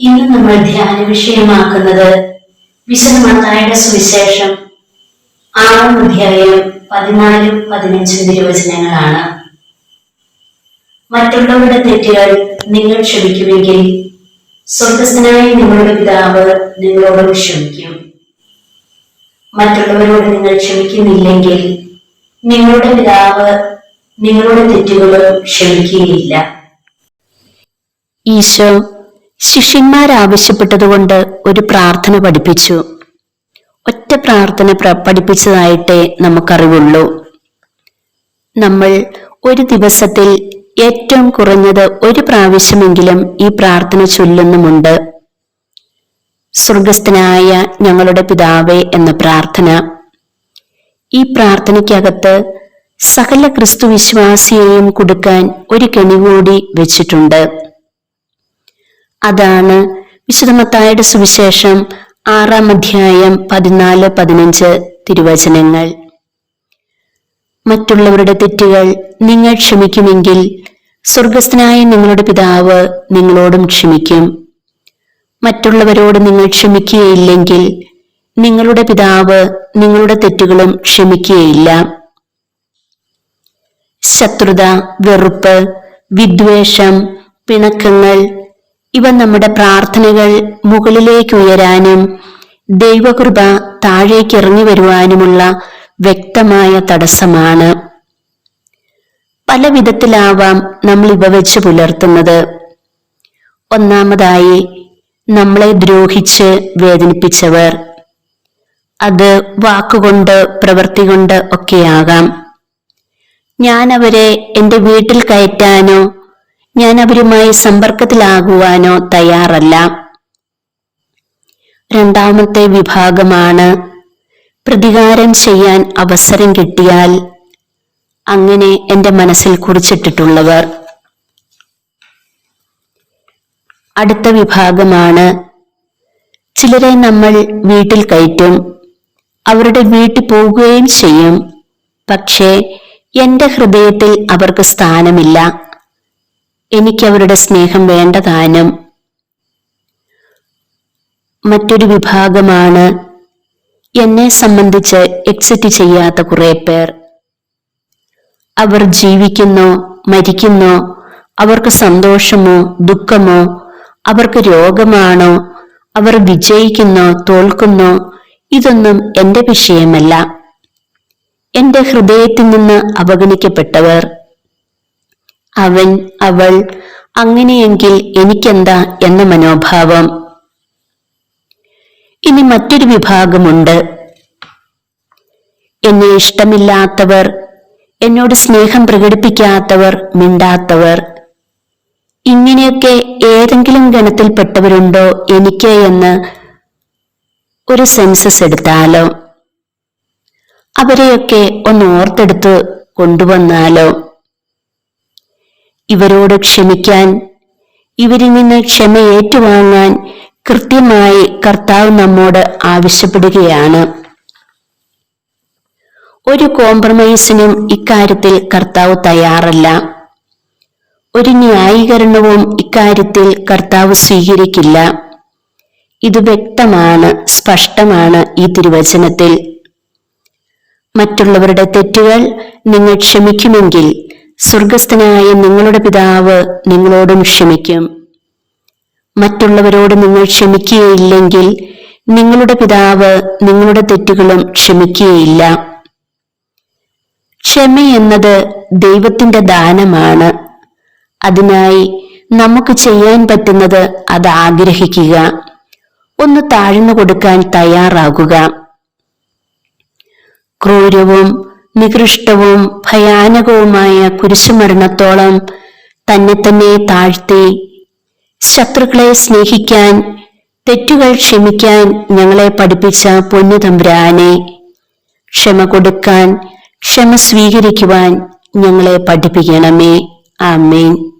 ഇന്ന് നമ്മൾ ധ്യാന വിഷയമാക്കുന്നത് വിശുദ്ധമത്തായുടെ സുവിശേഷം ആറാം അധ്യായം പതിനാലും പതിനഞ്ചും തിരുവചനങ്ങളാണ്. മറ്റുള്ളവരുടെ തെറ്റുകൾ നിങ്ങൾ ക്ഷമിക്കുമെങ്കിൽ സ്വർഗസ്ഥനായ നിങ്ങളുടെ പിതാവ് നിങ്ങളോട് ക്ഷമിക്കും. മറ്റുള്ളവരോട് നിങ്ങൾ ക്ഷമിക്കുന്നില്ലെങ്കിൽ നിങ്ങളുടെ പിതാവ് നിങ്ങളുടെ തെറ്റുകളും ക്ഷമിക്കുകയില്ല. ഈശോ ശിഷ്യന്മാരാവശ്യപ്പെട്ടതുകൊണ്ട് ഒരു പ്രാർത്ഥന പഠിപ്പിച്ചു. ഒറ്റ പ്രാർത്ഥന പ്ര- പഠിപ്പിച്ചതായിട്ടേ നമുക്കറിവുള്ളൂ. നമ്മൾ ഒരു ദിവസത്തിൽ ഏറ്റവും കുറഞ്ഞത് ഒരു പ്രാവശ്യമെങ്കിലും ഈ പ്രാർത്ഥന ചൊല്ലുന്നുമുണ്ട്. സ്വർഗസ്ഥനായ ഞങ്ങളുടെ പിതാവേ എന്ന പ്രാർത്ഥന. ഈ പ്രാർത്ഥനയ്ക്കകത്ത് സകല ക്രിസ്തു വിശ്വാസിയെയും കൊടുക്കാൻ ഒരു കെണി കൂടി വെച്ചിട്ടുണ്ട്. അതാണ് വിശുദ്ധമത്തായുടെ സുവിശേഷം ആറാം അധ്യായം പതിനാല് പതിനഞ്ച് തിരുവചനങ്ങൾ. മറ്റുള്ളവരുടെ തെറ്റുകൾ നിങ്ങൾ ക്ഷമിക്കുമെങ്കിൽ സ്വർഗസ്ഥനായ നിങ്ങളുടെ പിതാവ് നിങ്ങളോടും ക്ഷമിക്കും. മറ്റുള്ളവരോട് നിങ്ങൾ ക്ഷമിക്കുകയില്ലെങ്കിൽ നിങ്ങളുടെ പിതാവ് നിങ്ങളുടെ തെറ്റുകളും ക്ഷമിക്കുകയില്ല. ശത്രുത വെറുപ്പ് വിദ്വേഷം പിണക്കങ്ങൾ ഇവ നമ്മുടെ പ്രാർത്ഥനകൾ മുകളിലേക്ക് ഉയരാനും ദൈവകൃപ താഴേക്ക് ഇറങ്ങി വരുവാനുമുള്ള വ്യക്തമായ തടസ്സമാണ്. പല വിധത്തിലാവാം നമ്മൾ ഇവ വെച്ച് പുലർത്തുന്നത്. ഒന്നാമതായി നമ്മളെ ദ്രോഹിച്ച് വേദനിപ്പിച്ചവർ. അത് വാക്കുകൊണ്ട് പ്രവൃത്തി കൊണ്ട് ഒക്കെയാകാം. ഞാൻ അവരെ എന്റെ വീട്ടിൽ കയറ്റാനോ ഞാൻ അവരുമായി സമ്പർക്കത്തിലാകുവാനോ തയ്യാറല്ല. രണ്ടാമത്തെ വിഭാഗമാണ് പ്രതികാരം ചെയ്യാൻ അവസരം കിട്ടിയാൽ അങ്ങനെ എന്റെ മനസ്സിൽ കുറിച്ചിട്ടിട്ടുള്ളവർ. അടുത്ത വിഭാഗമാണ് ചിലരെ നമ്മൾ വീട്ടിൽ കയറ്റും അവരുടെ വീട്ടിൽ പോകുകയും ചെയ്യും പക്ഷേ എന്റെ ഹൃദയത്തിൽ അവർക്ക് സ്ഥാനമില്ല. എനിക്ക് അവരുടെ സ്നേഹം വേണ്ടതാനും മറ്റൊരു വിഭാഗമാണ് എന്നെ സംബന്ധിച്ച് എക്സിറ്റ് ചെയ്യാത്ത കുറെ പേർ. അവർ ജീവിക്കുന്നോ മരിക്കുന്നോ അവർക്ക് സന്തോഷമോ ദുഃഖമോ അവർക്ക് രോഗമാണോ അവർ വിജയിക്കുന്നോ തോൽക്കുന്നോ ഇതൊന്നും എന്റെ വിഷയമല്ല. എന്റെ ഹൃദയത്തിൽ നിന്ന് അവഗണിക്കപ്പെട്ടവർ. അവൻ അവൾ അങ്ങനെയെങ്കിൽ എനിക്കെന്താ? എന്ന മനോഭാവം. ഇനി മറ്റൊരു വിഭാഗമുണ്ട്. എന്നെ ഇഷ്ടമില്ലാത്തവർ എന്നോട് സ്നേഹം പ്രകടിപ്പിക്കാത്തവർ മിണ്ടാത്തവർ ഇങ്ങനെയൊക്കെ ഏതെങ്കിലും ഗണത്തിൽപ്പെട്ടവരുണ്ടോ എനിക്ക്? എന്ന് ഒരു സെൻസസ് എടുത്താലോ? അവരെയൊക്കെ ഒന്ന് ഓർത്തെടുത്ത് കൊണ്ടുവന്നാലോ? ഇവരോട് ക്ഷമിക്കാൻ ഇവരിൽ നിന്ന് ക്ഷമ ഏറ്റുവാങ്ങാൻ കൃത്യമായി കർത്താവ് നമ്മോട് ആവശ്യപ്പെടുകയാണ്. ഒരു കോംപ്രമൈസിനും ഇക്കാര്യത്തിൽ കർത്താവ് തയ്യാറല്ല. ഒരു ന്യായീകരണവും ഇക്കാര്യത്തിൽ കർത്താവ് സ്വീകരിക്കില്ല. ഇത് വ്യക്തമാണ് സ്പഷ്ടമാണ് ഈ തിരുവചനത്തിൽ. മറ്റുള്ളവരുടെ തെറ്റുകൾ നിങ്ങൾ ക്ഷമിക്കുമെങ്കിൽ സ്വർഗസ്ഥനായ നിങ്ങളുടെ പിതാവ് നിങ്ങളോടും ക്ഷമിക്കും. മറ്റുള്ളവരോട് നിങ്ങൾ ക്ഷമിക്കുകയില്ലെങ്കിൽ നിങ്ങളുടെ പിതാവ് നിങ്ങളുടെ തെറ്റുകളും ക്ഷമിക്കുകയില്ല. ക്ഷമ എന്നത് ദൈവത്തിന്റെ ദാനമാണ്. അതിനായി നമുക്ക് ചെയ്യാൻ പറ്റുന്നത് അത് ആഗ്രഹിക്കുക. ഒന്ന് താഴ്ന്നു കൊടുക്കാൻ തയ്യാറാകുക. ക്രൂരവും നികൃഷ്ടവും ഭയാനകവുമായ കുരിശുമരണത്തോളം തന്നെ തന്നെ താഴ്ത്തി. ശത്രുക്കളെ സ്നേഹിക്കാൻ തെറ്റുകൾ ക്ഷമിക്കാൻ ഞങ്ങളെ പഠിപ്പിച്ച പൊന്നു തമ്പുരാനെ. ക്ഷമ കൊടുക്കാൻ ക്ഷമ സ്വീകരിക്കുവാൻ ഞങ്ങളെ പഠിപ്പിക്കണമേ. ആമേൻ.